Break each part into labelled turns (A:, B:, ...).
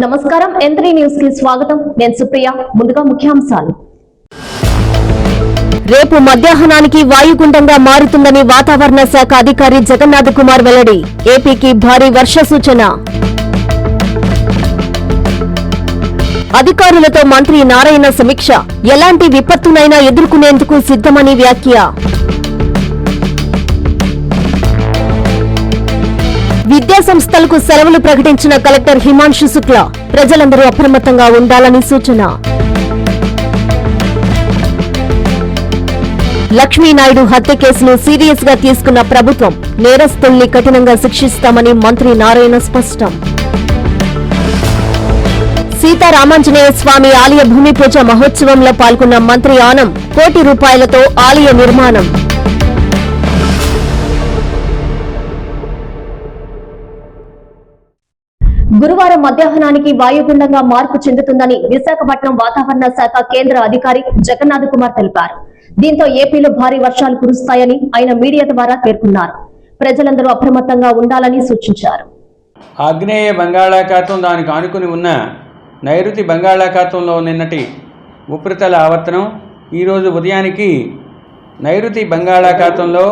A: నమస్కారం ఎంత్రీ న్యూస్కి స్వాగతం. నేను సుప్రియ ముందుగా ముఖ్యాంశాలు. రేపు మధ్యాహ్నానికి వాయుగుండంగా మారుతుందని వాతావరణ శాఖ అధికారి జగన్నాథ్ కుమార్ వెల్లడి. ఏపీకి భారీ వర్ష సూచన. అధికారులతో మంత్రి నారాయణ సమీక్ష. ఎలాంటి విపత్తునైనా ఎదుర్కొనేందుకు సిద్ధమని వ్యాఖ్య. విద్యా సంస్థలకు సెలవులు ప్రకటించిన కలెక్టర్ హిమాంశు శుక్లా ప్రజలందరూ అప్రమత్తంగా ఉండాలని సూచన. లక్ష్మీనాయుడు హత్య కేసును సీరియస్గా తీసుకున్న ప్రభుత్వం నేరస్తుల్ని కఠినంగా శిక్షిస్తామని మంత్రి నారాయణ స్పష్టం. సీతారామాంజనేయ స్వామి ఆలయ భూమి పూజ మహోత్సవంలో పాల్గొన్న మంత్రి ఆనం కోటి రూపాయలతో ఆలయ నిర్మాణం. గురువారం మధ్యాహ్నానికి వాయుగుండంగా మార్పు చెందుతుందని విశాఖపట్నం వాతావరణ శాఖ కేంద్ర అధికారి జగన్నాథ్ కుమార్ తెలిపారు. దీంతో ఏపీలో భారీ వర్షాలు కురుస్తాయని ఆయన మీడియా ద్వారా పేర్కొన్నారు. ప్రజలందరూ అప్రమత్తంగా ఉండాలని సూచించారు.
B: ఆగ్నేయ బంగాళాఖాతం దానికి ఆనుకుని ఉన్న నైరుతి బంగాళాఖాతంలో నిన్నటి ఉపరితల ఆవర్తనం ఈరోజు ఉదయానికి నైరుతి బంగాళాఖాతంలో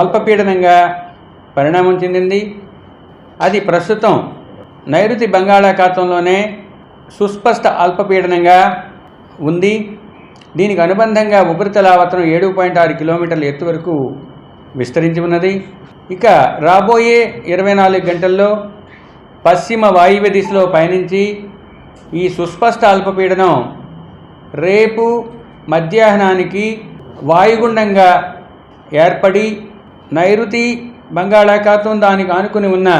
B: అల్పపీడనంగా పరిణామం చెందింది. అది ప్రస్తుతం నైరుతి బంగాళాఖాతంలోనే సుస్పష్ట అల్పపీడనంగా ఉంది. దీనికి అనుబంధంగా ఉపరితల ఏడు పాయింట్ ఆరు కిలోమీటర్ల ఎత్తు వరకు విస్తరించి ఉన్నది. ఇక రాబోయే ఇరవై నాలుగు గంటల్లో పశ్చిమ వాయువ్య దిశలో పయనించి ఈ సుస్పష్ట అల్పపీడనం రేపు మధ్యాహ్నానికి వాయుగుండంగా ఏర్పడి నైరుతి బంగాళాఖాతం దానికి ఆనుకుని ఉన్న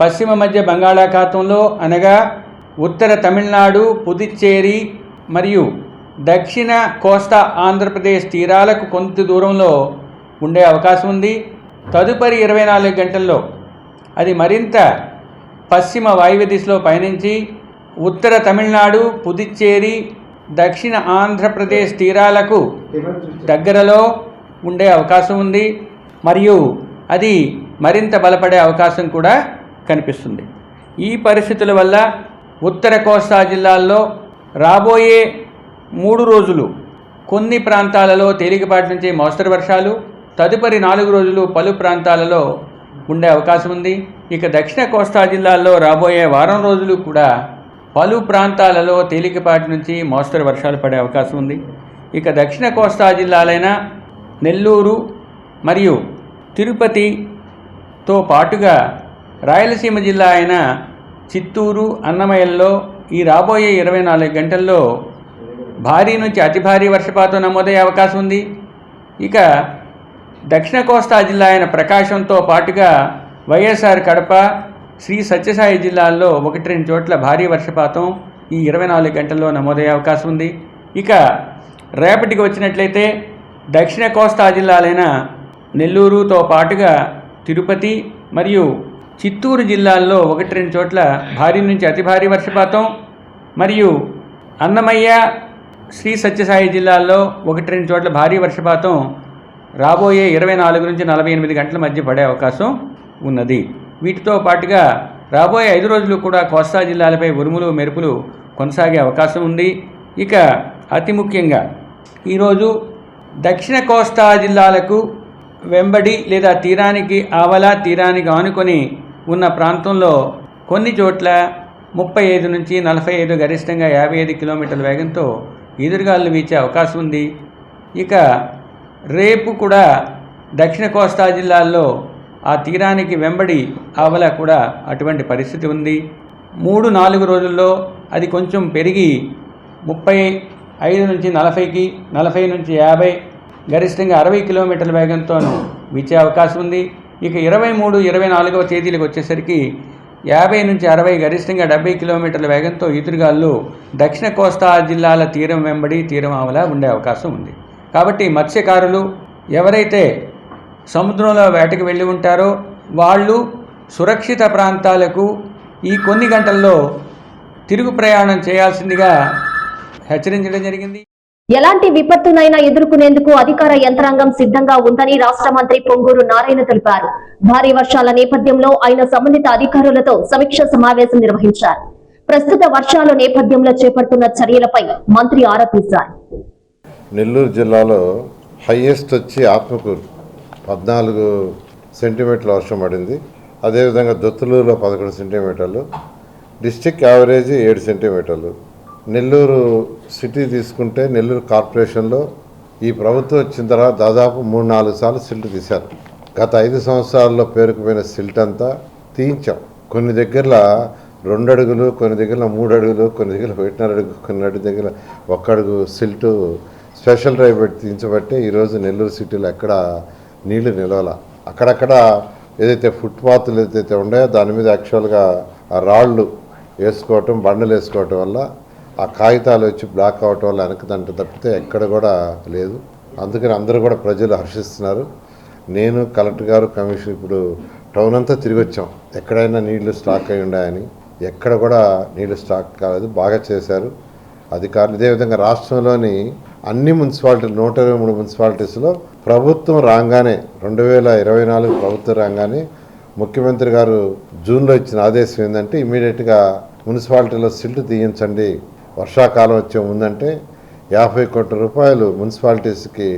B: పశ్చిమ మధ్య బంగాళాఖాతంలో అనగా ఉత్తర తమిళనాడు పుదుచ్చేరి మరియు దక్షిణ కోస్తా ఆంధ్రప్రదేశ్ తీరాలకు కొంత దూరంలో ఉండే అవకాశం ఉంది. తదుపరి ఇరవై నాలుగు గంటల్లో అది మరింత పశ్చిమ వాయువ్య దిశలో పయనించి ఉత్తర తమిళనాడు పుదుచ్చేరి దక్షిణ ఆంధ్రప్రదేశ్ తీరాలకు దగ్గరలో ఉండే అవకాశం ఉంది. మరియు అది మరింత బలపడే అవకాశం కూడా కనిపిస్తుంది. ఈ పరిస్థితుల వల్ల ఉత్తర కోస్తా జిల్లాల్లో రాబోయే మూడు రోజులు కొన్ని ప్రాంతాలలో తేలికపాటి నుంచి మోస్తరు వర్షాలు తదుపరి నాలుగు రోజులు పలు ప్రాంతాలలో ఉండే అవకాశం ఉంది. ఇక దక్షిణ కోస్తా జిల్లాల్లో రాబోయే వారం రోజులు కూడా పలు ప్రాంతాలలో తేలికపాటి నుంచి మోస్తరు వర్షాలు పడే అవకాశం ఉంది. ఇక దక్షిణ కోస్తా జిల్లాలైన నెల్లూరు మరియు తిరుపతితో పాటుగా రాయలసీమ జిల్లా అయిన చిత్తూరు అన్నమయ్యల్లో ఈ రాబోయే ఇరవై నాలుగు గంటల్లో భారీ నుంచి అతి భారీ వర్షపాతం నమోదయ్యే అవకాశం ఉంది. ఇక దక్షిణ కోస్తా జిల్లా అయిన ప్రకాశంతో పాటుగా వైఎస్ఆర్ కడప శ్రీ సత్యసాయి జిల్లాల్లో ఒకటి రెండు చోట్ల భారీ వర్షపాతం ఈ ఇరవై నాలుగు గంటల్లో నమోదయ్యే అవకాశం ఉంది. ఇక రేపటికి వచ్చినట్లయితే దక్షిణ కోస్తా జిల్లాలైన నెల్లూరుతో పాటుగా తిరుపతి మరియు చిత్తూరు జిల్లాల్లో ఒకటి రెండు చోట్ల భారీ నుంచి అతి భారీ వర్షపాతం మరియు అన్నమయ్య శ్రీ సత్యసాయి జిల్లాల్లో ఒకటి రెండు చోట్ల భారీ వర్షపాతం రాబోయే ఇరవై నాలుగు నుంచి నలభై ఎనిమిది గంటల మధ్య పడే అవకాశం ఉన్నది. వీటితో పాటుగా రాబోయే ఐదు రోజులు కూడా కోస్తా జిల్లాలపై ఉరుములు మెరుపులు కొనసాగే అవకాశం ఉంది. ఇక అతి ముఖ్యంగా ఈరోజు దక్షిణ కోస్తా జిల్లాలకు వెంబడి లేదా తీరానికి ఆవల తీరానికి ఆనుకొని ఉన్న ప్రాంతంలో కొన్ని చోట్ల ముప్పై ఐదు నుంచి నలభై ఐదు గరిష్టంగా యాభై ఐదు కిలోమీటర్ల వేగంతో ఎదురుగాలు వీచే అవకాశం ఉంది. ఇక రేపు కూడా దక్షిణ కోస్తా జిల్లాల్లో ఆ తీరానికి వెంబడి ఆవల కూడా అటువంటి పరిస్థితి ఉంది. మూడు నాలుగు రోజుల్లో అది కొంచెం పెరిగి ముప్పై ఐదు నుంచి నలభైకి నలభై నుంచి యాభై గరిష్టంగా అరవై కిలోమీటర్ల వేగంతోనూ వీచే అవకాశం ఉంది. ఇక ఇరవై మూడు ఇరవై నాలుగవ తేదీలకు వచ్చేసరికి యాభై నుంచి అరవై గరిష్టంగా డెబ్బై కిలోమీటర్ల వేగంతో ఈదురుగాలు దక్షిణ కోస్తా జిల్లాల తీరం వెంబడి తీరం ఆవల ఉండే అవకాశం ఉంది. కాబట్టి మత్స్యకారులు ఎవరైతే సముద్రంలో వేటకు వెళ్ళి ఉంటారో వాళ్ళు సురక్షిత ప్రాంతాలకు ఈ కొన్ని గంటల్లో తిరుగు ప్రయాణం చేయాల్సిందిగా హెచ్చరించడం జరిగింది.
A: ఎలాంటి విపత్తునైనా ఎదుర్కొనేందుకు అధికార యంత్రాంగం సిద్ధంగా ఉందని రాష్ట్ర మంత్రి పొంగూరు నారాయణ తెలిపారు. భారీ వర్షాల నేపథ్యంలో ఆయన సంబంధిత అధికారులతో సమీక్ష సమావేశం నిర్వహించారు. ప్రస్తుత వర్షాల నేపథ్యంలో చేపడుతున్న చర్యలపై మంత్రి ఆరా తీశారు.
C: నెల్లూరు జిల్లాలో హైయెస్ట్ వచ్చి ఆత్మకూరు పద్నాలుగు సెంటీమీటర్ల వర్షం పడింది. అదేవిధంగా దొత్తులూరులో పదకొండు సెంటీమీటర్లు డిస్టిక్ యావరేజ్ ఏడు సెంటీమీటర్లు. నెల్లూరు సిటీ తీసుకుంటే నెల్లూరు కార్పొరేషన్లో ఈ ప్రభుత్వం వచ్చిన తర్వాత దాదాపు మూడు నాలుగు సార్లు సిల్ట్ తీశారు. గత ఐదు సంవత్సరాల్లో పేరుకుపోయిన సిల్ట్ అంతా తీయించాం. కొన్ని దగ్గరలో రెండు అడుగులు కొన్ని దగ్గర మూడు అడుగులు కొన్ని దగ్గర ఒకటిన్నర అడుగు కొన్ని అడుగు దగ్గర ఒక్క అడుగు సిల్టు స్పెషల్ డ్రైవ్ పెట్టి తీయించబట్టి ఈరోజు నెల్లూరు సిటీలో ఎక్కడ నీళ్ళు నిలవాల. అక్కడక్కడ ఏదైతే ఫుట్పాత్లు ఏదైతే ఉన్నాయో దాని మీద యాక్చువల్గా రాళ్ళు వేసుకోవటం బండలు వేసుకోవటం వల్ల ఆ కాగితాలు వచ్చి బ్లాక్ అవటం వల్ల వెనకదంట తప్పితే ఎక్కడ కూడా లేదు. అందుకని అందరూ కూడా ప్రజలు హర్షిస్తున్నారు. నేను కలెక్టర్ గారు కమిషన్ ఇప్పుడు టౌన్ అంతా తిరిగి వచ్చాం. ఎక్కడైనా నీళ్ళు స్టాక్ అయి ఉన్నాయని ఎక్కడ కూడా నీళ్ళు స్టాక్ కాలేదు. బాగా చేశారు. అధికారులు ఇదేవిధంగా రాష్ట్రంలోని అన్ని మున్సిపాలిటీలు నూట ఇరవై మూడు మున్సిపాలిటీస్లో ప్రభుత్వం రాగానే రెండు వేల ఇరవై నాలుగు ప్రభుత్వం రాగానే ముఖ్యమంత్రి గారు జూన్లో ఇచ్చిన ఆదేశం ఏంటంటే ఇమీడియట్గా మున్సిపాలిటీలో సిల్ట్ తీయించండి వర్షాకాలం వచ్చే ముందంటే యాభై కోట్ల రూపాయలు మున్సిపాలిటీస్కి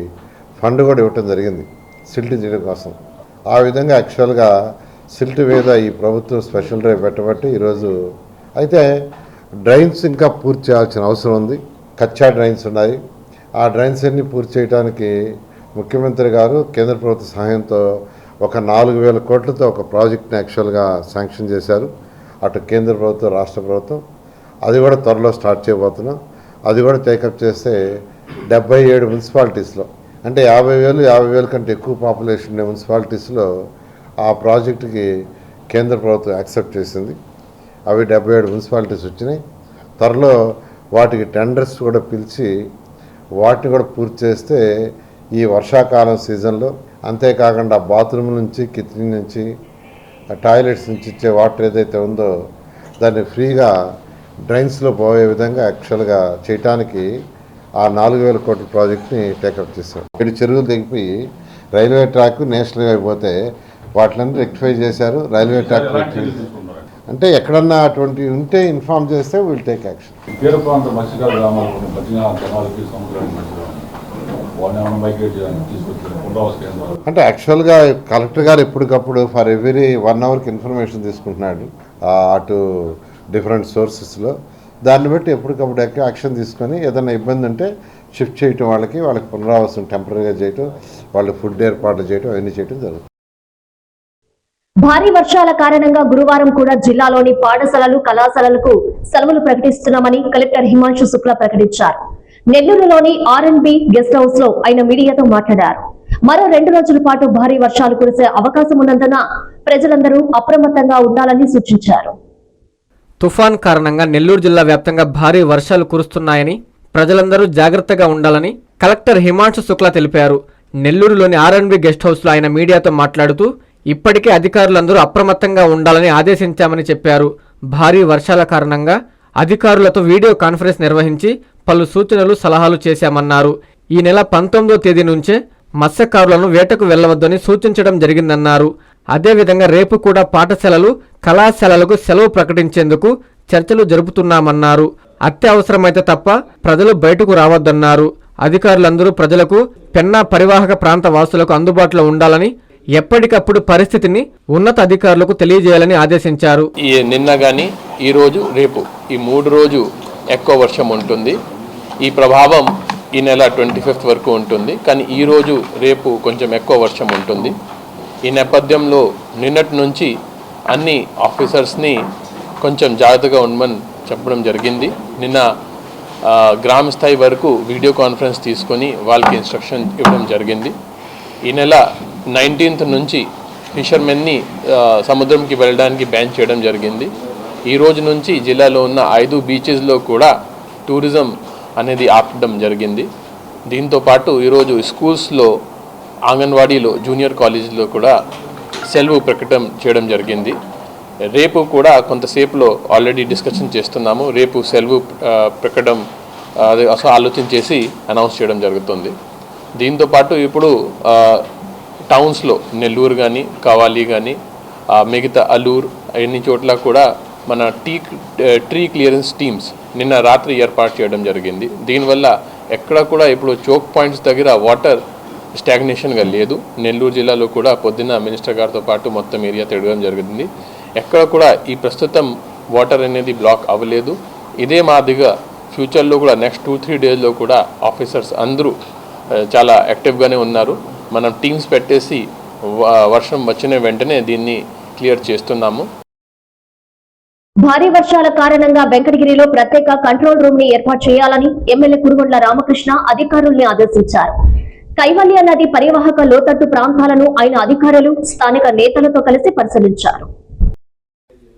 C: ఫండ్ కూడా ఇవ్వటం జరిగింది సిల్ట్ చేయడం కోసం. ఆ విధంగా యాక్చువల్గా సిల్ట్ మీద ఈ ప్రభుత్వం స్పెషల్ డ్రైవ్ పెట్టబట్టి ఈరోజు అయితే డ్రైన్స్ ఇంకా పూర్తి చేయాల్సిన అవసరం ఉంది. కచ్చా డ్రైన్స్ ఉన్నాయి. ఆ డ్రైన్స్ అన్ని పూర్తి చేయడానికి ముఖ్యమంత్రి గారు కేంద్ర ప్రభుత్వ సహాయంతో ఒక నాలుగు వేల కోట్లతో ఒక ప్రాజెక్ట్ని యాక్చువల్గా శాంక్షన్ చేశారు. అటు కేంద్ర ప్రభుత్వం రాష్ట్ర ప్రభుత్వం అది కూడా త్వరలో స్టార్ట్ చేయబోతున్నాం. అది కూడా టేకప్ చేస్తే డెబ్బై ఏడు మున్సిపాలిటీస్లో అంటే యాభై వేలు యాభై వేల కంటే ఎక్కువ పాపులేషన్ ఉండే మున్సిపాలిటీస్లో ఆ ప్రాజెక్టుకి కేంద్ర ప్రభుత్వం యాక్సెప్ట్ చేసింది. అవి డెబ్బై ఏడు మున్సిపాలిటీస్ వచ్చినాయి. త్వరలో వాటికి టెండర్స్ కూడా పిలిచి వాటిని కూడా పూర్తి చేస్తే ఈ వర్షాకాలం సీజన్లో అంతేకాకుండా బాత్రూమ్ నుంచి కిచెన్ నుంచి టాయిలెట్స్ నుంచి ఇచ్చే వాటర్ ఏదైతే ఉందో దాన్ని ఫ్రీగా డ్రైన్స్లో పోయే విధంగా యాక్చువల్గా చేయటానికి ఆ నాలుగు వేల కోట్ల ప్రాజెక్ట్ని టేకప్ చేశాం ఏడు చెరువులు తెగిపోయి రైల్వే ట్రాక్ నేషనల్ అయిపోతే వాటిని రెక్టిఫై చేశారు రైల్వే ట్రాక్ అంటే ఎక్కడన్నా అటువంటి ఉంటే ఇన్ఫార్మ్ చేస్తే విల్ టేక్ యాక్షన్. అంటే యాక్చువల్గా కలెక్టర్ గారు ఎప్పటికప్పుడు ఫర్ ఎవ్రీ వన్ అవర్కి ఇన్ఫర్మేషన్ తీసుకుంటున్నాడు. అటు డిఫరెంట్ సోర్సెస్లో. దాన్ని బట్టి ఎప్పటికప్పుడు యాక్షన్ తీసుకొని ఏదైనా ఇబ్బంది ఉంటే షిఫ్ట్ చేయటం వాళ్ళకి వాళ్ళకి పునరావాసం టెంపరీగా చేయటం వాళ్ళు ఫుడ్ ఏర్పాట్లు చేయటం అవన్నీ చేయటం జరుగుతుంది.
A: భారీ వర్షాల కారణంగా గురువారం కూడా జిల్లాలోని పాఠశాలలు కళాశాలలకు సెలవులు ప్రకటిస్తున్నామని కలెక్టర్ హిమాంశు శుక్లా ప్రకటించారు. నెల్లూరులోని ఆర్ఎన్బి గెస్ట్ హౌస్లో ఆయన మీడియాతో మాట్లాడారు. మరో రెండు రోజుల పాటు భారీ వర్షాలు కురిసే అవకాశం ఉన్నందున ప్రజలందరూ అప్రమత్తంగా ఉండాలని సూచించారు.
D: తుఫాన్ కారణంగా నెల్లూరు జిల్లా వ్యాప్తంగా భారీ వర్షాలు కురుస్తున్నాయని ప్రజలందరూ జాగ్రత్తగా ఉండాలని కలెక్టర్ హిమాంశు శుక్లా తెలిపారు. నెల్లూరులోని ఆర్ఎన్బి గెస్ట్ హౌస్లో ఆయన మీడియాతో మాట్లాడుతూ ఇప్పటికే అధికారులందరూ అప్రమత్తంగా ఉండాలని ఆదేశించామని చెప్పారు. భారీ వర్షాల కారణంగా అధికారులతో వీడియో కాన్ఫరెన్స్ నిర్వహించి పలు సూచనలు సలహాలు చేశామన్నారు. ఈ నెల పంతొమ్మిదో తేదీ నుంచే మత్స్యకారులను వేటకు వెళ్ళవద్దని సూచించడం జరిగిందన్నారు. అదేవిధంగా రేపు కూడా పాఠశాలలు కళాశాలలకు సెలవు ప్రకటించేందుకు చర్చలు జరుపుతున్నామన్నారు. అత్యవసరమైతే తప్ప ప్రజలు బయటకు రావద్దన్నారు. అధికారులందరూ ప్రజలకు పెన్నా పరివాహక ప్రాంత వాసులకు అందుబాటులో ఉండాలని ఎప్పటికప్పుడు పరిస్థితిని ఉన్నత అధికారులకు తెలియజేయాలని ఆదేశించారు.
E: ఈ నిన్న కానీ ఈరోజు రేపు ఈ మూడు రోజు ఎక్కువ వర్షం ఉంటుంది. ఈ ప్రభావం ఈ నెల ట్వంటీ ఫిఫ్త్ వరకు ఉంటుంది. కానీ ఈరోజు రేపు కొంచెం ఎక్కువ వర్షం ఉంటుంది. ఈ నేపథ్యంలో నిన్నటి నుంచి అన్ని ఆఫీసర్స్ని కొంచెం జాగ్రత్తగా ఉండమని చెప్పడం జరిగింది. నిన్న గ్రామ స్థాయి వరకు వీడియో కాన్ఫరెన్స్ తీసుకొని వాళ్ళకి ఇన్స్ట్రక్షన్ ఇవ్వడం జరిగింది. ఈ నెల నైన్టీన్త్ నుంచి ఫిషర్మెన్ని సముద్రంకి వెళ్ళడానికి బ్యాన్ చేయడం జరిగింది. ఈ రోజు నుంచి జిల్లాలో ఉన్న ఐదు బీచెస్లో కూడా టూరిజం అనేది ఆపడం జరిగింది. దీంతో పాటు ఈరోజు స్కూల్స్లో అంగన్వాడీలో జూనియర్ కాలేజీలో కూడా సెలవు ప్రకటన చేయడం జరిగింది. రేపు కూడా కొంతసేపులో ఆల్రెడీ డిస్కషన్ చేస్తున్నాము. రేపు సెలవు ప్రకటన అది అసలు ఆలోచన చేసి అనౌన్స్ చేయడం జరుగుతుంది. దీంతో పాటు ఇప్పుడు టౌన్స్లో నెల్లూరు కానీ కావాలి కానీ మిగతా అల్లూరు అన్ని చోట్ల కూడా మన టీ ట్రీ క్లియరెన్స్ టీమ్స్ నిన్న రాత్రి ఏర్పాటు చేయడం జరిగింది. దీనివల్ల ఎక్కడ కూడా ఇప్పుడు చోక్ పాయింట్స్ దగ్గర వాటర్ స్టాగ్నేషన్గా లేదు. నెల్లూరు జిల్లాలో కూడా పొద్దున్న మినిస్టర్ గారితో పాటు మొత్తం ఏరియా తిరగడం జరిగింది. ఎక్కడ కూడా ఈ ప్రస్తుతం వాటర్ అనేది బ్లాక్ అవ్వలేదు. ఇదే మాదిరిగా ఫ్యూచర్లో కూడా నెక్స్ట్ టూ త్రీ డేస్లో కూడా ఆఫీసర్స్ అందరూ చాలా యాక్టివ్గానే ఉన్నారు. మనం టీమ్స్ పెట్టేసి వ- వర్షం వచ్చిన వెంటనే దీన్ని క్లియర్ చేస్తున్నాము.
A: భారీ వర్షాల కారణంగా వెంకటగిరిలో ప్రత్యేక కంట్రోల్ రూమ్ని ఏర్పాటు చేయాలని ఎమ్మెల్యే కురుగొండ్ల రామకృష్ణ అధికారుల్ని ఆదేశించారు. కైవల్య నది పరివాహక లోతట్టు ప్రాంతాలను ఆయన అధికారులు స్థానిక నేతలతో కలిసి పరిశీలించారు.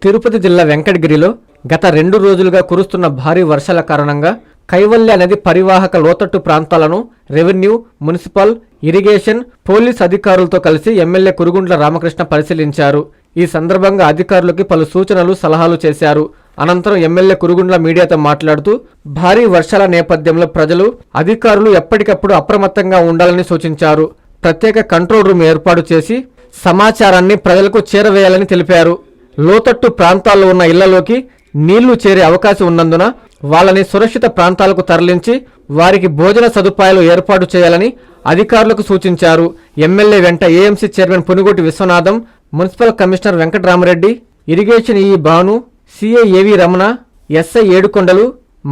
D: తిరుపతి జిల్లా వెంకటగిరిలో గత రెండు రోజులుగా కురుస్తున్న భారీ వర్షాల కారణంగా కైవల్య నది పరివాహక లోతట్టు ప్రాంతాలను రెవెన్యూ మున్సిపల్ ఇరిగేషన్ పోలీస్ అధికారులతో కలిసి ఎమ్మెల్యే కురుగుండ్ల రామకృష్ణ పరిశీలించారు. ఈ సందర్భంగా అధికారులకి పలు సూచనలు సలహాలు చేశారు. అనంతరం ఎమ్మెల్యే కురుగుండ్ల మీడియాతో మాట్లాడుతూ భారీ వర్షాల నేపథ్యంలో ప్రజలు అధికారులు ఎప్పటికప్పుడు అప్రమత్తంగా ఉండాలని సూచించారు. ప్రత్యేక కంట్రోల్ రూమ్ ఏర్పాటు చేసి సమాచారాన్ని ప్రజలకు చేరవేయాలని తెలిపారు. లోతట్టు ప్రాంతాల్లో ఉన్న ఇళ్ళలోకి నీళ్ళు చేరే అవకాశం ఉన్నందున వాళ్ళని సురక్షిత ప్రాంతాలకు తరలించి వారికి భోజన సదుపాయాలు ఏర్పాటు చేయాలని అధికారులకు సూచించారు. ఎమ్మెల్యే వెంట AMC chairman Punugoti Vishwanatham municipal commissioner Venkataramareddy irrigation ఈ భాను సిఐ ఏవి రమణ ఎస్ఐ ఏడుకొండలు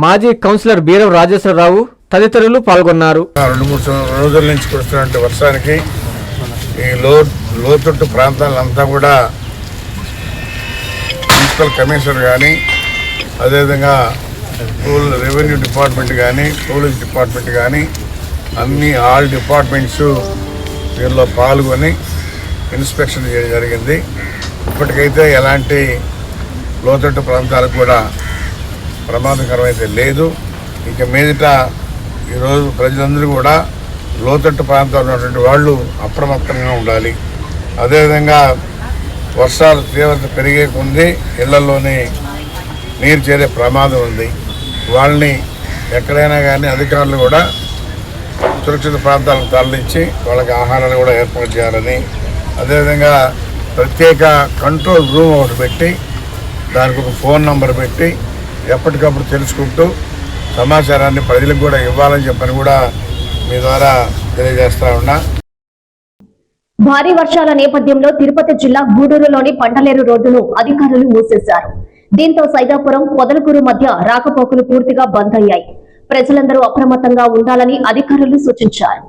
D: మాజీ కౌన్సిలర్ బీరం రాజేశ్వరరావు తదితరులు పాల్గొన్నారు.
F: రెండు మూడు రోజుల నుంచి కురుస్తున్నటువంటి వర్షానికి ఈ లో లోతుట్టు ప్రాంతాలంతా కూడా మున్సిపల్ కమిషనర్ కానీ అదేవిధంగా స్కూల్ రెవెన్యూ డిపార్ట్మెంట్ కానీ పోలీస్ డిపార్ట్మెంట్ కానీ అన్ని ఆల్ డిపార్ట్మెంట్స్ దీనిలో పాల్గొని ఇన్స్పెక్షన్ చేయడం జరిగింది. ఇప్పటికైతే ఎలాంటి లోతట్టు ప్రాంతాలకు కూడా ప్రమాదకరమైతే లేదు. ఇక మీదట ఈరోజు ప్రజలందరూ కూడా లోతట్టు ప్రాంతాల్లో ఉన్నటువంటి వాళ్ళు అప్రమత్తంగా ఉండాలి. అదేవిధంగా వర్షాలు తీవ్రత పెరిగే కొంది ఇళ్ళలోనే నీరు చేరే ప్రమాదం ఉంది. వాళ్ళని ఎక్కడైనా కానీ అధికారులు కూడా సురక్షిత ప్రాంతాలకు తరలించి వాళ్ళకి ఆహారాన్ని కూడా ఏర్పాటు చేయాలని అదేవిధంగా ప్రత్యేక కంట్రోల్ రూమ్ ఒకటి పెట్టి దానికి ఒక ఫోన్ నంబర్ పెట్టి ఎప్పటికప్పుడు తెలుసుకుంటూ సమాచారాన్ని ప్రజలకు కూడా ఇవ్వాలని చెప్పని కూడా మీ ద్వారా తెలియజేస్తా ఉన్నా.
A: భారీ వర్షాల నేపథ్యంలో తిరుపతి జిల్లా గూడూరులోని పంటలేరు రోడ్డును అధికారులు మూసేశారు. దీంతో సైదాపురం పొదలకూరు మధ్య రాకపోకలు పూర్తిగా బంద్ అయ్యాయి. ప్రజలందరూ అప్రమత్తంగా ఉండాలని అధికారులు సూచించారు.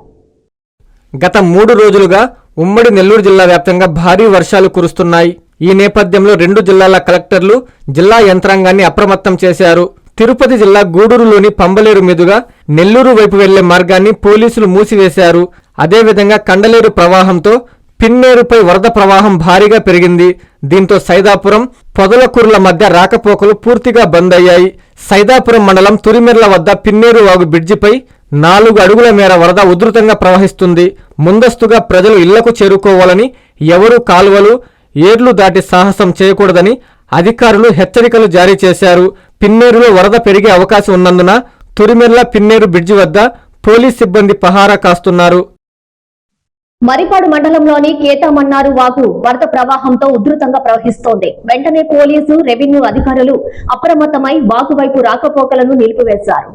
D: గత మూడు రోజులుగా ఉమ్మడి నెల్లూరు జిల్లా వ్యాప్తంగా భారీ వర్షాలు కురుస్తున్నాయి. ఈ నేపథ్యంలో రెండు జిల్లాల కలెక్టర్లు జిల్లా యంత్రాంగాన్ని అప్రమత్తం చేశారు. తిరుపతి జిల్లా గూడూరులోని పంబలేరు మీదుగా నెల్లూరు వైపు వెళ్ళే మార్గాన్ని పోలీసులు మూసివేశారు. అదేవిధంగా కండలేరు ప్రవాహంతో పిన్నేరుపై వరద ప్రవాహం భారీగా పెరిగింది. దీంతో సైదాపురం పొదలకూరుల మధ్య రాకపోకలు పూర్తిగా బంద్ అయ్యాయి. సైదాపురం మండలం తురిమెర్ల వద్ద పిన్నేరు వాగు బ్రిడ్జిపై నాలుగు అడుగుల మేర వరద ఉధృతంగా ప్రవహిస్తుంది. ముందస్తుగా ప్రజలు ఇళ్ళకు చేరుకోవాలని ఎవరూ కాలువలు ఏర్లు దాటి సాహసం చేయకూడదని అధికారులు హెచ్చరికలు జారీ చేశారు. పిన్నేరులో వరద పెరిగే అవకాశం ఉన్నందున తురిమెర్ల పిన్నేరు బ్రిడ్జి వద్ద పోలీస్ సిబ్బంది పహారా కాస్తున్నారు.
A: మరిపాడు మండలంలోని కేతామన్నారు వాగు వరద ప్రవాహంతో ఉధృతంగా ప్రవహిస్తోంది. వెంటనే పోలీసు రెవెన్యూ అధికారులు అప్రమత్తమై వాగు వైపు రాకపోకలను నిలిపివేశారు.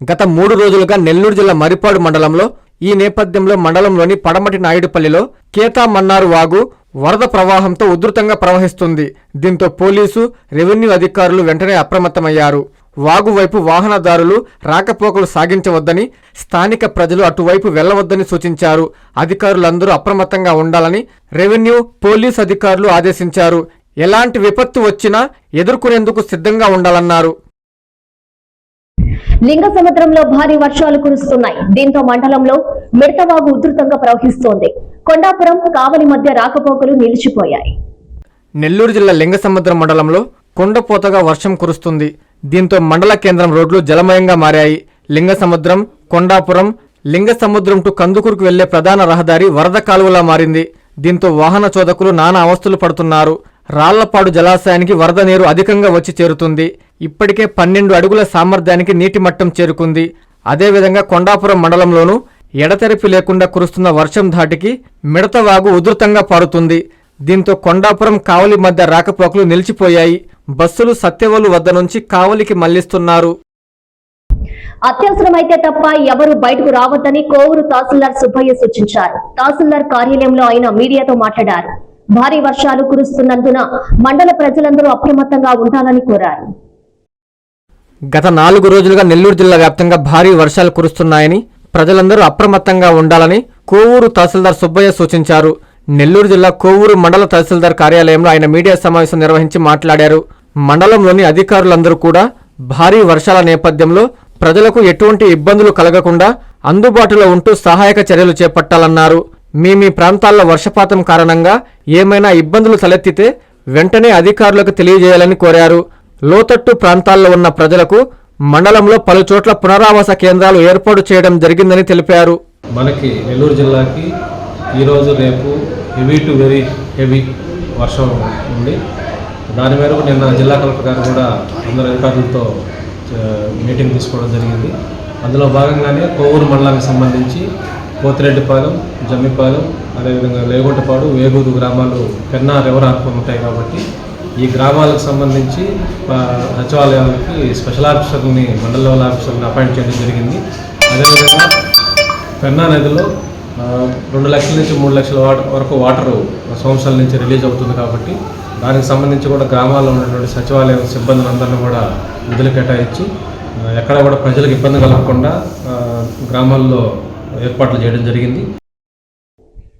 D: గత మూడు రోజులుగా నెల్లూరు జిల్లా మరిపాడు మండలంలో ఈ నేపథ్యంలో మండలంలోని పడమటి నాయుడుపల్లిలో కేతా మన్నారు వాగు వరద ప్రవాహంతో ఉధృతంగా ప్రవహిస్తుంది. దీంతో పోలీసు రెవెన్యూ అధికారులు వెంటనే అప్రమత్తమయ్యారు. వాగు వైపు వాహనదారులు రాకపోకలు సాగించవద్దని స్థానిక ప్రజలు అటువైపు వెళ్ళవద్దని సూచించారు. అధికారులందరూ అప్రమత్తంగా ఉండాలని రెవెన్యూ పోలీస్ అధికారులు ఆదేశించారు. ఎలాంటి విపత్తు వచ్చినా ఎదుర్కొనేందుకు సిద్ధంగా ఉండాలన్నారు.
A: లింగ సముద్రంలో భారీ వర్షాలు కురుస్తున్నాయి. దీంతో మండలంలో మిడతవాగు ఉధృతంగా ప్రవహిస్తోంది. కొండాపురం కావలి మధ్య రాకపోకలు నిలిచిపోయాయి.
D: నెల్లూరు జిల్లా లింగసముద్రం మండలంలో కొండపోతగా వర్షం కురుస్తుంది. దీంతో మండల కేంద్రం రోడ్లు జలమయంగా మారాయి. లింగసముద్రం కొండాపురం లింగసముద్రం టు కందుకూరుకు వెళ్ళే ప్రధాన రహదారి వరద కాలువలా మారింది. దీంతో వాహన చోదకులు నానా అవస్థలు పడుతున్నారు. రాళ్ళపాడు జలాశయానికి వరద నీరు అధికంగా వచ్చి చేరుతుంది. ఇప్పటికే పన్నెండు అడుగుల సామర్థ్యానికి నీటి మట్టం చేరుకుంది. అదేవిధంగా కొండాపురం మండలంలోనూ ఎడతెరిపి లేకుండా కురుస్తున్న వర్షం ధాటికి మిడతవాగు ఉధృతంగా పారుతుంది. దీంతో కొండాపురం కావలి మధ్య రాకపోకలు నిలిచిపోయాయి. బస్సులు సత్యవలు వద్ద నుంచి కావలికి మళ్ళిస్తున్నారు.
A: అత్యవసరమైతే తప్ప ఎవరు బయటకు రావద్దని కోవూరు తహసీల్దార్ సుబ్బయ్య సూచించారు. తహసీల్దార్ కార్యాలయంలో ఆయన మీడియాతో మాట్లాడారు. భారీ వర్షాలు కురుస్తున్నందున మండల ప్రజలందరూ అప్రమత్తంగా ఉండాలని కోరారు.
D: గత నాలుగు రోజులుగా నెల్లూరు జిల్లా వ్యాప్తంగా భారీ వర్షాలు కురుస్తున్నాయని ప్రజలందరూ అప్రమత్తంగా ఉండాలని కోవూరు తహసీల్దార్ సుబ్బయ్య సూచించారు. నెల్లూరు జిల్లా కోవూరు మండల తహసీల్దార్ కార్యాలయంలో ఆయన మీడియా సమావేశం నిర్వహించి మాట్లాడారు. మండలంలోని అధికారులందరూ కూడా భారీ వర్షాల నేపథ్యంలో ప్రజలకు ఎటువంటి ఇబ్బందులు కలగకుండా అందుబాటులో ఉంటూ సహాయక చర్యలు చేపట్టాలన్నారు. మీ మీ ప్రాంతాల్లో వర్షపాతం కారణంగా ఏమైనా ఇబ్బందులు తలెత్తితే వెంటనే అధికారులకు తెలియజేయాలని కోరారు. లోతట్టు ప్రాంతాల్లో ఉన్న ప్రజలకు మండలంలో పలు చోట్ల పునరావాస కేంద్రాలు ఏర్పాటు చేయడం జరిగిందని తెలిపారు.
G: మనకి నెల్లూరు జిల్లాకి ఈరోజు రేపు హెవీ టు వెరీ హెవీ వర్షం ఉంది. దాని మేరకు నిన్న జిల్లా కలెక్టర్ గారు కూడా అందరు అధికారులతో మీటింగ్ తీసుకోవడం జరిగింది. అందులో భాగంగానే కోవూరు మండలానికి సంబంధించి పోతిరెడ్డిపాలెం జమ్మిపాలెం అదేవిధంగా లేగుంటపాడు వేగూరు గ్రామాలు పెన్నా రివర్ ఆనుకొని ఉంటాయి కాబట్టి ఈ గ్రామాలకు సంబంధించి సచివాలయాలకి స్పెషల్ ఆఫీసర్ని మండల లెవెల్ ఆఫీసర్ని అపాయింట్ చేయడం జరిగింది. అదేవిధంగా పెన్నా నదిలో రెండు లక్షల నుంచి మూడు లక్షల వాటర్ వరకు వాటర్ సంవత్సరాల నుంచి రిలీజ్ అవుతుంది కాబట్టి దానికి సంబంధించి కూడా గ్రామాల్లో ఉన్నటువంటి సచివాలయం సిబ్బందులందరినీ కూడా నిధులు కేటాయించి ఎక్కడ కూడా ప్రజలకు ఇబ్బంది కలగకుండా గ్రామాల్లో ఏర్పాట్లు చేయడం జరిగింది.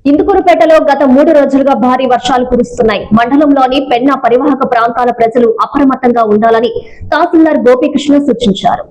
A: ఇందుకూరుపేటలో గత మూడు రోజులుగా భారీ వర్షాలు కురుస్తున్నాయి. మండలంలోని పెన్నా పరివాహక ప్రాంతాల ప్రజలు అప్రమత్తంగా ఉండాలని తహసీల్దార్ గోపీకృష్ణ సూచించారు.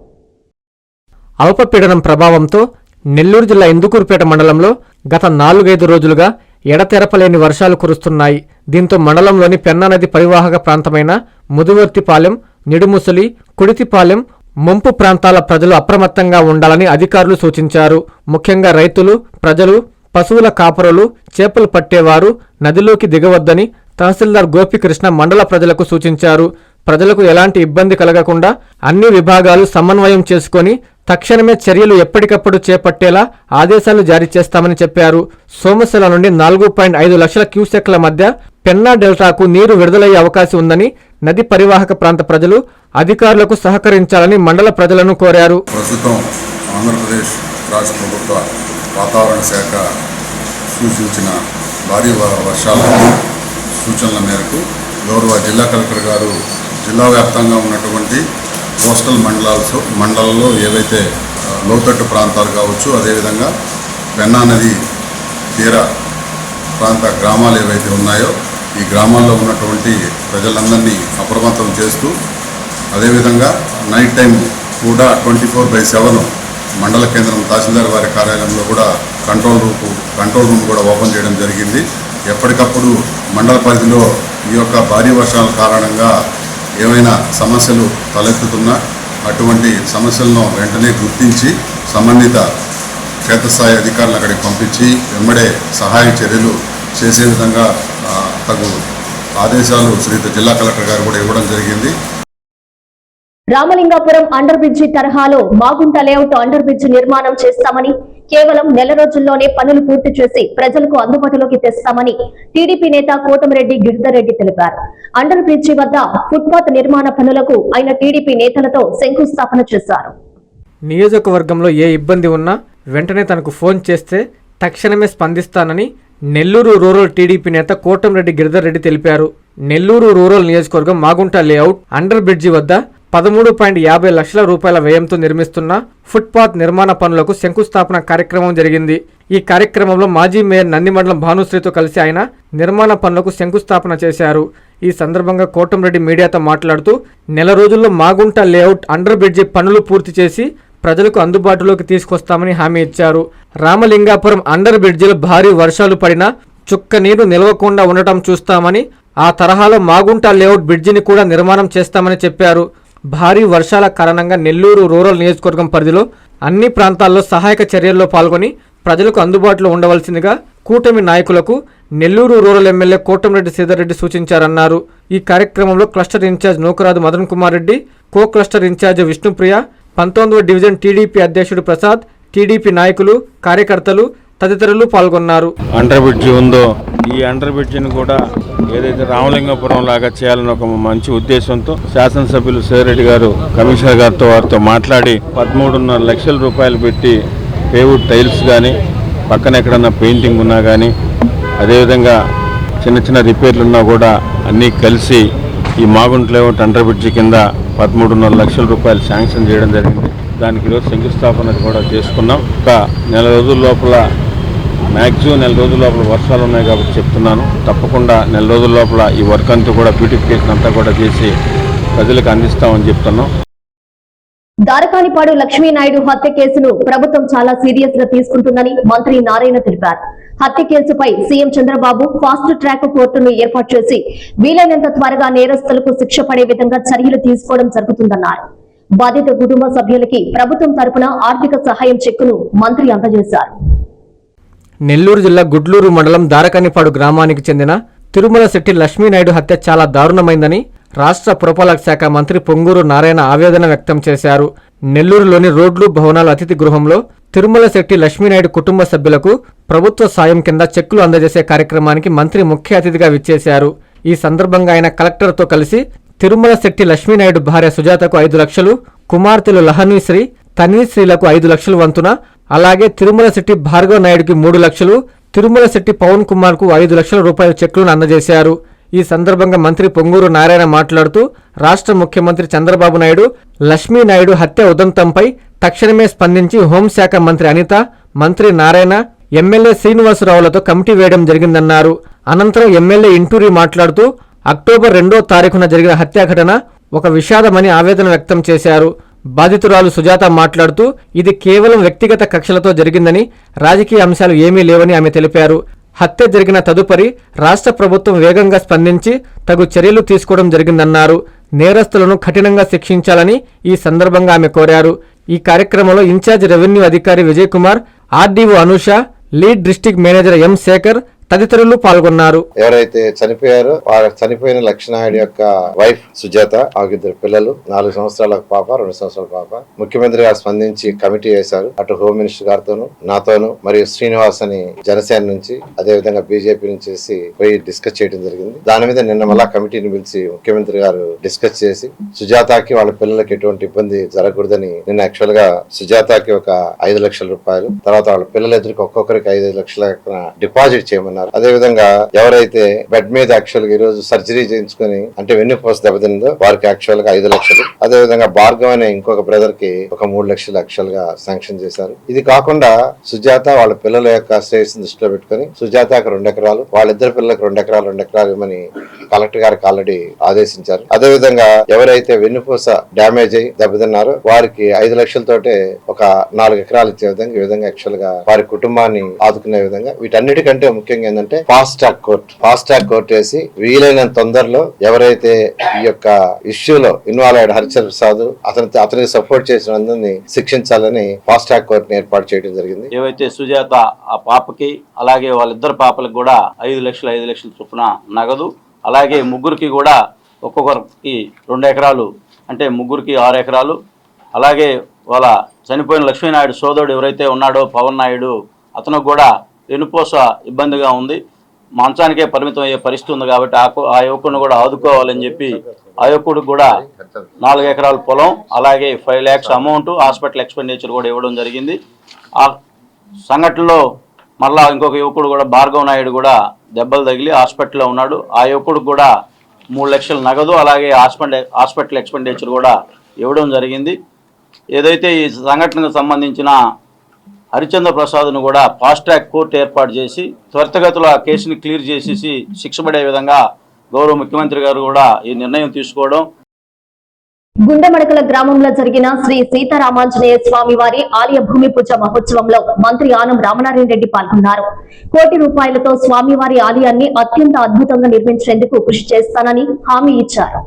D: అల్పపీడనం ప్రభావంతో నెల్లూరు జిల్లా ఇందుకూరుపేట మండలంలో గత నాలుగైదు రోజులుగా ఎడతెరపలేని వర్షాలు కురుస్తున్నాయి. దీంతో మండలంలోని పెన్నా నది పరివాహక ప్రాంతమైన ముదువర్తిపాలెం నిడుముసలి కుడితిపాలెం ముంపు ప్రాంతాల ప్రజలు అప్రమత్తంగా ఉండాలని అధికారులు సూచించారు. ముఖ్యంగా రైతులు ప్రజలు పశువుల కాపరులు చేపలు పట్టేవారు నదిలోకి దిగవద్దని తహసీల్దార్ గోపికృష్ణ మండల ప్రజలకు సూచించారు. ప్రజలకు ఎలాంటి ఇబ్బంది కలగకుండా అన్ని విభాగాలు సమన్వయం చేసుకొని తక్షణమే చర్యలు ఎప్పటికప్పుడు చేపట్టేలా ఆదేశాలు జారీ చేస్తామని చెప్పారు. సోమశిల నుండి నాలుగు పాయింట్ ఐదు లక్షల క్యూసెక్ల మధ్య పెన్నా డెల్టాకు నీరు విడుదలయ్యే అవకాశం ఉందని నది పరివాహక ప్రాంత ప్రజలు అధికారులకు సహకరించాలని మండల ప్రజలను కోరారు.
H: ప్రస్తుతం ఆంధ్రప్రదేశ్ రాష్ట్ర ప్రభుత్వ వాతావరణ శాఖ సూచించిన భారీ వ- వర్షాల సూచనల మేరకు గౌరవ జిల్లా కలెక్టర్ గారు జిల్లా వ్యాప్తంగా ఉన్నటువంటి కోస్టల్ మండలాల్స్ మండలంలో ఏవైతే లోతట్టు ప్రాంతాలు కావచ్చు అదేవిధంగా పెన్నా నది తీర ప్రాంత గ్రామాలు ఏవైతే ఉన్నాయో ఈ గ్రామాల్లో ఉన్నటువంటి ప్రజలందరినీ అప్రమత్తం చేస్తూ అదేవిధంగా నైట్ టైం కూడా ట్వంటీ ఫోర్ బై సెవెన్ మండల కేంద్రం తహసీల్దార్ వారి కార్యాలయంలో కూడా కంట్రోల్ రూమ్ కంట్రోల్ రూమ్ కూడా ఓపెన్ చేయడం జరిగింది. ఎప్పటికప్పుడు మండల పరిధిలో ఈ యొక్క భారీ వర్షాల కారణంగా ఏమైనా సమస్యలు తలెత్తుతున్నా అటువంటి సమస్యలను వెంటనే గుర్తించి సంబంధిత క్షేత్రస్థాయి అధికారులు అక్కడికి పంపించి వెంబడే సహాయ చర్యలు చేసే విధంగా తగు ఆదేశాలు శ్రీ జిల్లా కలెక్టర్ గారు కూడా ఇవ్వడం జరిగింది.
A: రామలింగాపురం అండర్ బ్రిడ్జి తరహాలో మాగుంట లేఅవుట్ అండర్ బ్రిడ్జి నిర్మాణం చేస్తామని కేవలం నెల రోజుల్లోనే పనులు పూర్తి చేసి ప్రజలకు అందుబాటులోకి తెస్తామని టీడీపీ నేత కోటమిరెడ్డి గిరిధర్రెడ్డి తెలిపారు. అండర్ బ్రిడ్జి వద్ద ఫుట్పాత్ నిర్మాణ పనులకు ఆయన టీడీపీ నేతలతో శంకుస్థాపన చేశారు.
D: నియోజకవర్గంలో ఏ ఇబ్బంది ఉన్నా వెంటనే తనకు ఫోన్ చేస్తే తక్షణమే స్పందిస్తానని నెల్లూరు రూరల్ టీడీపీ నేత కోటమిరెడ్డి గిరిధర్ రెడ్డి తెలిపారు. నెల్లూరు రూరల్ నియోజకవర్గం మాగుంట లేఅవుట్ అండర్ బ్రిడ్జి వద్ద పదమూడు పాయింట్ యాభై లక్షల రూపాయల వ్యయంతో నిర్మిస్తున్న ఫుట్పాత్ నిర్మాణ పనులకు శంకుస్థాపన కార్యక్రమం జరిగింది. ఈ కార్యక్రమంలో మాజీ మేయర్ నందిమండలం భానుశ్రీతో కలిసి ఆయన నిర్మాణ పనులకు శంకుస్థాపన చేశారు. ఈ సందర్భంగా కోటంరెడ్డి మీడియాతో మాట్లాడుతూ నెల రోజుల్లో మాగుంట లేఅవుట్ అండర్ బ్రిడ్జి పనులు పూర్తి చేసి ప్రజలకు అందుబాటులోకి తీసుకొస్తామని హామీ ఇచ్చారు. రామలింగాపురం అండర్ బ్రిడ్జిలో భారీ వర్షాలు పడినా చుక్క నీరు నిలవకుండా ఉండటం చూస్తామని ఆ తరహాలో మాగుంట లేఅవుట్ బ్రిడ్జిని కూడా నిర్మాణం చేస్తామని చెప్పారు. భారీ వర్షాల కారణంగా నెల్లూరు రూరల్ నియోజకవర్గం పరిధిలో అన్ని ప్రాంతాల్లో సహాయక చర్యల్లో పాల్గొని ప్రజలకు అందుబాటులో ఉండవలసిందిగా కూటమి నాయకులకు నెల్లూరు రూరల్ ఎమ్మెల్యే కోటంరెడ్డి సీతారెడ్డి సూచించారన్నారు. ఈ కార్యక్రమంలో cluster incharge Nookaraju Madan Kumar Reddy co cluster incharge Vishnupriya పంతొమ్మిదవ డివిజన్ టీడీపీ అధ్యక్షుడు ప్రసాద్ టీడీపీ నాయకులు కార్యకర్తలు తదితరులు పాల్గొన్నారు.
I: అండర్ బ్రిడ్జి ఉందో ఈ అండర్ బ్రిడ్జిని కూడా ఏదైతే రామలింగపురం లాగా చేయాలని ఒక మంచి ఉద్దేశంతో శాసనసభ్యులు సేరెడ్డి గారు కమిషనర్ గారితో వారితో మాట్లాడి పదమూడున్నర లక్షల రూపాయలు పెట్టి పేవుడ్ టైల్స్ కానీ పక్కన ఎక్కడన్నా పెయింటింగ్ ఉన్నా కానీ అదేవిధంగా చిన్న చిన్న రిపేర్లు ఉన్నా కూడా అన్నీ కలిసి ఈ మాగుంట్ లేఅవుట్ అండర్ బ్రిడ్జి కింద పదమూడున్నర లక్షల రూపాయలు శాంక్షన్ చేయడం జరిగింది. దానికి ఈరోజు శంకుస్థాపన కూడా చేసుకున్నాం. ఒక నెల రోజుల లోపల మ్యాక్సిమం నెల రోజుల లోపల వర్షాలు ఉన్నాయి కాబట్టి చెప్తున్నాను. తప్పకుండా నెల రోజుల లోపల ఈ వర్క్ అంతా కూడా బ్యూటిఫికేషన్ అంతా కూడా చేసి ప్రజలకు అందిస్తామని చెప్తున్నాం.
A: దారకానిపాడు లక్ష్మీనాయుడు హత్య కేసును ప్రభుత్వం చాలా సీరియస్గా తీసుకుంటుందని మంత్రి నారాయణ తెలిపారు. హత్య కేసుపై సీఎం చంద్రబాబు ఫాస్ట్ ట్రాక్ కోర్టును ఏర్పాటు చేసి వీలైనంత త్వరగా నేరస్తులకు శిక్ష పడే విధంగా చర్యలు తీసుకోవడం జరుగుతుందన్నారు. బాధిత కుటుంబ సభ్యులకి ప్రభుత్వం తరపున ఆర్థిక సహాయం చెక్కును మంత్రి అందజేశారు.
D: నెల్లూరు జిల్లా గుడ్లూరు మండలం దారకనిపాడు గ్రామానికి చెందిన తిరుమల శెట్టి లక్ష్మీనాయుడు హత్య చాలా దారుణమైందని రాష్ట్ర పురపాలక శాఖ మంత్రి పొంగూరు నారాయణ ఆవేదన వ్యక్తం చేశారు. నెల్లూరులోని రోడ్లు భవనాల అతిథి గృహంలో తిరుమల శెట్టి లక్ష్మీనాయుడు కుటుంబ సభ్యులకు ప్రభుత్వ సాయం కింద చెక్కులు అందజేసే కార్యక్రమానికి మంత్రి ముఖ్య అతిథిగా విచ్చేశారు. ఈ సందర్భంగా ఆయన కలెక్టర్తో కలిసి తిరుమల శెట్టి లక్ష్మీనాయుడు భార్య సుజాతకు ఐదు లక్షలు కుమార్తెలు లహనీశ్రీ తనీశ్రీలకు ఐదు లక్షలు వంతున అలాగే తిరుమల శెట్టి భార్గవ నాయుడుకి మూడు లక్షలు తిరుమల శెట్టి పవన్ కుమార్కు ఐదు లక్షల రూపాయల చెక్కులను అందజేశారు. ఈ సందర్భంగా మంత్రి పొంగూరు నారాయణ మాట్లాడుతూ రాష్ట్ర ముఖ్యమంత్రి చంద్రబాబు నాయుడు లక్ష్మీ నాయుడు హత్య ఉదంతంపై తక్షణమే స్పందించి హోంశాఖ మంత్రి అనిత మంత్రి నారాయణ ఎమ్మెల్యే శ్రీనివాసరావులతో కమిటీ వేయడం జరిగిందన్నారు. అనంతరం ఎమ్మెల్యే ఇంటూరి మాట్లాడుతూ అక్టోబర్ రెండో తారీఖున జరిగిన హత్యా ఘటన ఒక విషాదమని ఆవేదన వ్యక్తం చేశారు. బాధితురాలు సుజాత మాట్లాడుతూ ఇది కేవలం వ్యక్తిగత కక్షలతో జరిగిందని రాజకీయ అంశాలు ఏమీ లేవని ఆమె తెలిపారు. హత్య జరిగిన తదుపరి రాష్ట్ర ప్రభుత్వం వేగంగా స్పందించి తగు చర్యలు తీసుకోవడం జరిగిందన్నారు. నేరస్తులను కఠినంగా శిక్షించాలని ఈ సందర్భంగా ఆమె కోరారు. ఈ కార్యక్రమంలో ఇన్ఛార్జ్ రెవెన్యూ అధికారి Vijay Kumar RDO Anusha lead district manager M Shekhar తదితరులు పాల్గొన్నారు.
J: ఎవరైతే చనిపోయారో వారు చనిపోయిన లక్ష్మణాయుడు యొక్క వైఫ్ సుజాత ఆగిద్దరు ఇద్దరు పిల్లలు నాలుగు సంవత్సరాల పాప రెండు సంవత్సరాల పాప. ముఖ్యమంత్రి గారు స్పందించి కమిటీ వేశారు. అటు హోమ్ మినిస్టర్ గారితోను నాతోను మరియు శ్రీనివాస్ అని జనసేన నుంచి అదే విధంగా బీజేపీ నుంచి పోయి డిస్కస్ చేయడం జరిగింది. దాని మీద నిన్న మళ్ళా కమిటీని పిలిచి ముఖ్యమంత్రి గారు డిస్కస్ చేసి సుజాతకి వాళ్ళ పిల్లలకి ఎటువంటి ఇబ్బంది జరగకూడదని నిన్న యాక్చువల్గా సుజాతకి ఒక ఐదు లక్షల రూపాయలు తర్వాత వాళ్ళ పిల్లలిద్దరికి ఒక్కొక్కరికి ఐదు లక్షల డిపాజిట్ చేయమన్నారు. అదే విధంగా ఎవరైతే బెడ్ మీద యాక్చువల్గా ఈ రోజు సర్జరీ చేయించుకుని అంటే వెన్నుపోస దెబ్బతిందో వారికి యాక్చువల్గా ఐదు లక్షలు. అదే విధంగా భార్గవ్ అనే ఇంకొక బ్రదర్కి ఒక మూడు లక్షలు యాక్చువల్గా శాంక్షన్ చేశారు. ఇది కాకుండా సుజాత వాళ్ళ పిల్లల యొక్క శ్రేయస్సు దృష్టిలో పెట్టుకుని సుజాత రెండు ఎకరాలు వాళ్ళిద్దరు పిల్లలకు రెండు ఎకరాలు రెండు ఎకరాలు ఇవ్వమని కలెక్టర్ గారికి ఆల్రెడీ ఆదేశించారు. అదే విధంగా ఎవరైతే వెన్నుపూస డ్యామేజ్ అయ్యి దెబ్బతిన్నారో వారికి ఐదు లక్షలతోటే ఒక నాలుగు ఎకరాలు ఇచ్చే విధంగా ఈ విధంగా యాక్చువల్గా వారి కుటుంబాన్ని ఆదుకునే విధంగా వీటన్నిటికంటే ముఖ్యంగా ఏంటంటే fast track court fast track court వేసి వీలైనంత తొందరలో ఎవరైతే ఈ యొక్క ఇష్యూలో ఇన్వాల్వ్ అయ్యాడు హరిచర్ ప్రసాద్ అతని అతనికి సపోర్ట్ చేసిన అందరినీ శిక్షించాలని ఫాస్ట్ ట్రాక్ కోర్ట్ ఏర్పాటు చేయడం జరిగింది.
K: ఏవైతే సుజాత ఆ పాపకి అలాగే వాళ్ళిద్దరు పాపలకు కూడా ఐదు లక్షలు ఐదు లక్షల చొప్పున నగదు అలాగే ముగ్గురికి కూడా ఒక్కొక్కరికి రెండు ఎకరాలు అంటే ముగ్గురికి ఆరు ఎకరాలు అలాగే వాళ్ళ చనిపోయిన లక్ష్మీనాయుడు సోదరుడు ఎవరైతే ఉన్నాడో పవన్ నాయుడు అతనికి కూడా వెనుపోస ఇబ్బందిగా ఉంది. మంచానికే పరిమితం అయ్యే పరిస్థితి ఉంది కాబట్టి ఆ ఆ యువకుడిని కూడా ఆదుకోవాలని చెప్పి ఆ యువకుడికి కూడా నాలుగు ఎకరాల పొలం అలాగే five lakhs amount hospital expenditure కూడా ఇవ్వడం జరిగింది. ఆ సంఘటనలో మళ్ళా ఇంకొక యువకుడు కూడా భార్గవ్ నాయుడు కూడా దెబ్బలు తగిలి హాస్పిటల్లో ఉన్నాడు. ఆ యువకుడికి కూడా మూడు లక్షలు నగదు అలాగే హాస్పిటల్ హాస్పిటల్ ఎక్స్పెండిచర్ కూడా ఇవ్వడం జరిగింది. ఏదైతే ఈ సంఘటనకు సంబంధించిన హరిచంద్ర ప్రసాద్ను కూడా ఫాస్ట్ ట్రాక్ కోర్టు ఏర్పాటు చేసి త్వరితగతిలో ఆ కేసుని క్లియర్ చేసేసి శిక్ష పడే విధంగా గౌరవ ముఖ్యమంత్రి గారు కూడా ఈ నిర్ణయం తీసుకోవడం.
A: గుండెమడకల గ్రామంలో జరిగిన శ్రీ సీతారామాంజనేయ స్వామి వారి ఆలయ భూమి పూజ మహోత్సవంలో మంత్రి ఆనం రామనారాయణ రెడ్డి పాల్గొన్నారు. కోటి రూపాయలతో స్వామివారి ఆలయాన్ని అత్యంత అద్భుతంగా నిర్మించేందుకు కృషి చేస్తానని హామీ ఇచ్చారు.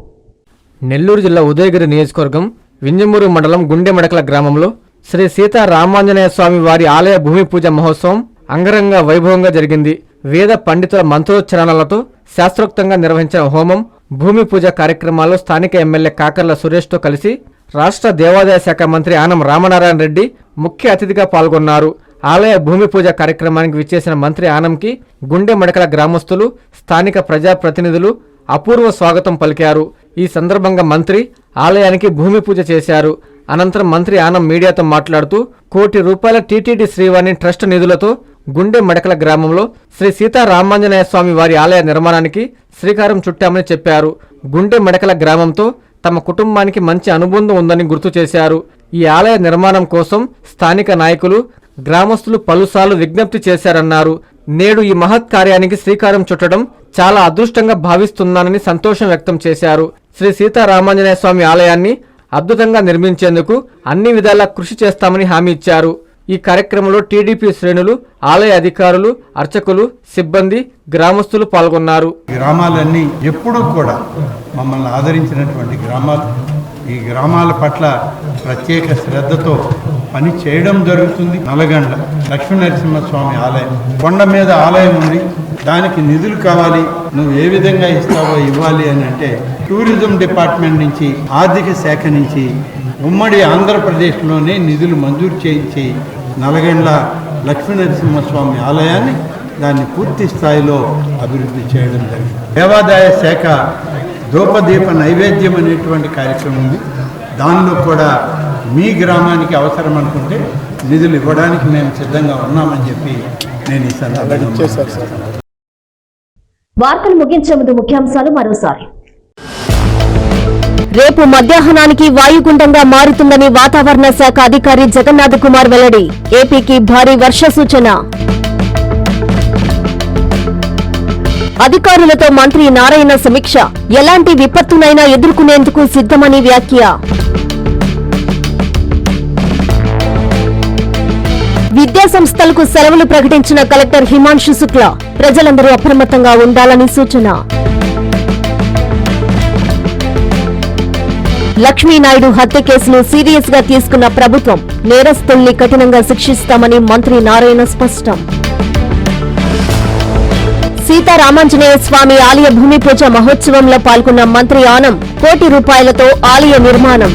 D: నెల్లూరు జిల్లా ఉదయగిరి నియోజకవర్గం వింజమూరు మండలం గుండెమడకల గ్రామంలో శ్రీ సీతా రామాంజనేయ స్వామి వారి ఆలయ భూమి పూజ మహోత్సవం అంగరంగ వైభవంగా జరిగింది. వేద పండితుల మంత్రోచ్చరణలతో శాస్త్రోక్తంగా నిర్వహించిన హోమం భూమి పూజ కార్యక్రమాల్లో స్థానిక ఎమ్మెల్యే కాకర్ల సురేష్తో కలిసి రాష్ట్ర దేవాదాయ శాఖ మంత్రి ఆనం రామనారాయణ రెడ్డి ముఖ్య అతిథిగా పాల్గొన్నారు. ఆలయ భూమి పూజ కార్యక్రమానికి విచ్చేసిన మంత్రి ఆనంకి గుండె మడకల గ్రామస్తులు స్థానిక ప్రజాప్రతినిధులు అపూర్వ స్వాగతం పలికారు. ఈ సందర్భంగా మంత్రి ఆలయానికి భూమి పూజ చేశారు. అనంతరం మంత్రి ఆనం మీడియాతో మాట్లాడుతూ కోటి రూపాయల టీటీడీ శ్రీవాణి ట్రస్ట్ నిధులతో గుండె మడకల గ్రామంలో శ్రీ సీతారామాంజనేయ స్వామి వారి ఆలయ నిర్మాణానికి శ్రీకారం చుట్టామని చెప్పారు. గుండె మడకల గ్రామంతో తమ కుటుంబానికి మంచి అనుబంధం ఉందని గుర్తు చేశారు. ఈ ఆలయ నిర్మాణం కోసం స్థానిక నాయకులు గ్రామస్తులు పలుసార్లు విజ్ఞప్తి చేశారన్నారు. నేడు ఈ మహత్ కార్యానికి శ్రీకారం చుట్టడం చాలా అదృష్టంగా భావిస్తున్నానని సంతోషం వ్యక్తం చేశారు. శ్రీ సీతారామాంజనేయ స్వామి ఆలయాన్ని అద్భుతంగా నిర్మించేందుకు అన్ని విధాలా కృషి చేస్తామని హామీ ఇచ్చారు. ఈ కార్యక్రమంలో టీడీపీ శ్రేణులు ఆలయ అధికారులు అర్చకులు సిబ్బంది గ్రామస్తులు పాల్గొన్నారు.
L: గ్రామాలన్నీ ఎప్పుడూ కూడా మమ్మల్ని ఆదరించినటువంటి గ్రామాలు ఈ గ్రామాల పట్ల ప్రత్యేక శ్రద్ధతో పని చేయడం జరుగుతుంది. నలగండ్ల లక్ష్మీనరసింహస్వామి ఆలయం కొండ మీద ఆలయం ఉంది. దానికి నిధులు కావాలి నువ్వు ఏ విధంగా ఇస్తావో ఇవ్వాలి అని అంటే టూరిజం డిపార్ట్మెంట్ నుంచి ఆర్థిక శాఖ నుంచి ఉమ్మడి ఆంధ్రప్రదేశ్లోనే నిధులు మంజూరు చేయించి నలగండ్ల లక్ష్మీనరసింహస్వామి ఆలయాన్ని దాన్ని పూర్తి స్థాయిలో అభివృద్ధి చేయడం జరిగింది. దేవాదాయ శాఖ ధూపదీప నైవేద్యం అనేటువంటి కార్యక్రమం ఉంది. దానిలో కూడా మీ గ్రామానికి అవసరం అనుకుంటే నిధులు ఇవ్వడానికి మేము సిద్ధంగా ఉన్నామని చెప్పి నేను ఈ సందర్భంగా
M: వార్తలు ముగించే ముందు ముఖ్యాంశాలు మరోసారి. రేపు మధ్యాహ్నానికి వాయుగుండంగా మారుతుందని వాతావరణ శాఖ అధికారి జగన్నాథ్ కుమార్ వెల్లడి. ఏపీకి భారీ వర్ష సూచన. అధికారులతో మంత్రి నారాయణ సమీక్ష. ఎలాంటి విపత్తునైనా ఎదుర్కొనేందుకు సిద్ధమని వ్యాఖ్య. విద్యా సంస్థలకు సెలవులు ప్రకటించిన కలెక్టర్ హిమాంశు శుక్లా. ప్రజలందరూ అప్రమత్తంగా ఉండాలని సూచన. లక్ష్మీనాయుడు హత్య కేసును సీరియస్గా తీసుకున్న ప్రభుత్వం నేరస్తుల్ని కఠినంగా శిక్షిస్తామని మంత్రి నారాయణ స్పష్టం. సీతారామాంజనేయ స్వామి ఆలయ భూమి పూజ మహోత్సవంలో పాల్గొన్న మంత్రి ఆనం కోటి రూపాయలతో ఆలయ నిర్మాణం.